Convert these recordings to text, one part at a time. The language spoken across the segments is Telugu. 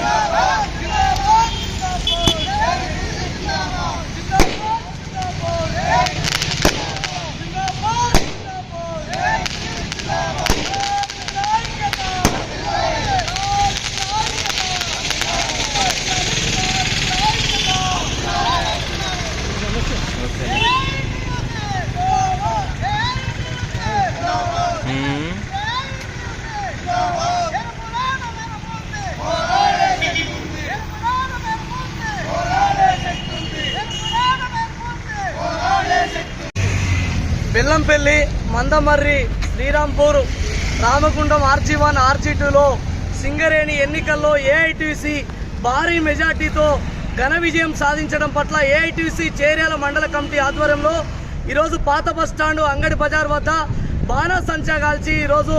¡Viva Bellampalli Mandamarri Srirampur Ramagundam RG one RG టూలో సింగరేణి ఎన్నికల్లో ఏఐటీసీ భారీ మెజార్టీతో ఘన విజయం సాధించడం పట్ల ఏఐటీసీ చేర్యాల మండల కమిటీ ఆధ్వర్యంలో ఈరోజు పాత బస్ స్టాండ్ అంగడి బజార్ వద్ద బాణాసంచా కాల్చి ఈరోజు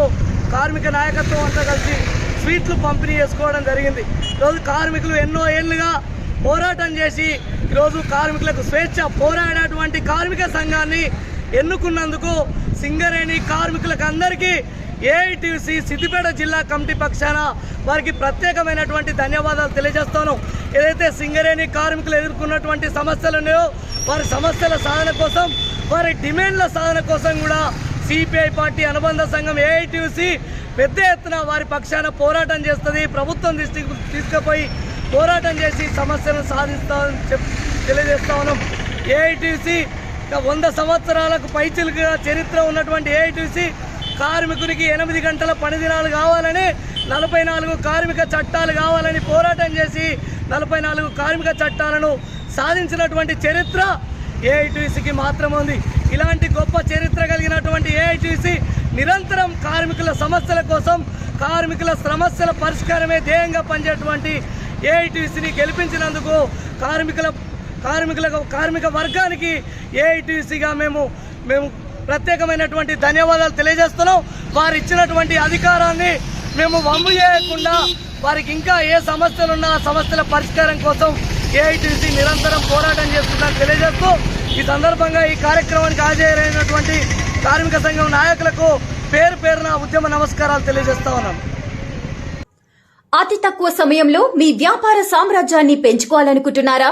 కార్మిక నాయకత్వం అంతా కలిసి స్వీట్లు పంపిణీ చేసుకోవడం జరిగింది. ఈరోజు కార్మికులు ఎన్నో ఏళ్ళుగా పోరాటం చేసి ఈరోజు కార్మికులకు స్వేచ్ఛ పోరాడేటువంటి కార్మిక సంఘాన్ని ఎన్నుకున్నందుకు సింగరేణి కార్మికులకు అందరికీ ఏఐటీసీ సిద్దిపేట జిల్లా కమిటీ పక్షాన వారికి ప్రత్యేకమైనటువంటి ధన్యవాదాలు తెలియజేస్తాను. ఏదైతే సింగరేణి కార్మికులు ఎదుర్కొన్నటువంటి సమస్యలు ఉన్నాయో వారి సమస్యల సాధన కోసం వారి డిమాండ్ల సాధన కోసం కూడా సిపిఐ పార్టీ అనుబంధ సంఘం ఏఐటీసీ పెద్ద ఎత్తున వారి పక్షాన పోరాటం చేస్తుంది. ప్రభుత్వం దృష్టికి తీసుకుపోయి పోరాటం చేసి సమస్యను సాధిస్తామని చెప్ తెలియజేస్తా ఉన్నాం. ఏఐటీసీ వంద సంవత్సరాలకు పైచిలుగా చరిత్ర ఉన్నటువంటి ఏఐటీసీ కార్మికునికి ఎనిమిది గంటల పని దినాలు కావాలని నలభై నాలుగు కార్మిక చట్టాలు కావాలని పోరాటం చేసి నలభై నాలుగు కార్మిక చట్టాలను సాధించినటువంటి చరిత్ర ఏఐటీసీకి మాత్రం ఉంది. ఇలాంటి గొప్ప చరిత్ర కలిగినటువంటి ఏఐటీసీ నిరంతరం కార్మికుల సమస్యల కోసం కార్మికుల సమస్యల పరిష్కారమే ధ్యేయంగా పనిచేటువంటి ఏఐటీసీని గెలిపించినందుకు కార్మికుల కార్మికులకు కార్మిక వర్గానికి ఏఐటీసీగా మేము మేము ప్రత్యేకమైనటువంటి ధన్యవాదాలు తెలియజేస్తున్నాం. వారు ఇచ్చినటువంటి అధికారాన్ని మేము వమ్ము చేయకుండా వారికి ఇంకా ఏ సమస్యలు ఉన్నా ఆ సమస్యల పరిష్కారం కోసం ఏఐటీసీ నిరంతరం పోరాటం చేస్తుందని తెలియజేస్తూ ఈ సందర్భంగా ఈ కార్యక్రమానికి హాజరైనటువంటి కార్మిక సంఘం నాయకులకు పేరు పేరున ఉద్యమ నమస్కారాలు తెలియజేస్తా ఉన్నాం. అతి తక్కువ సమయంలో మీ వ్యాపార సామ్రాజ్యాన్ని పెంచుకోవాలనుకుంటున్నారా?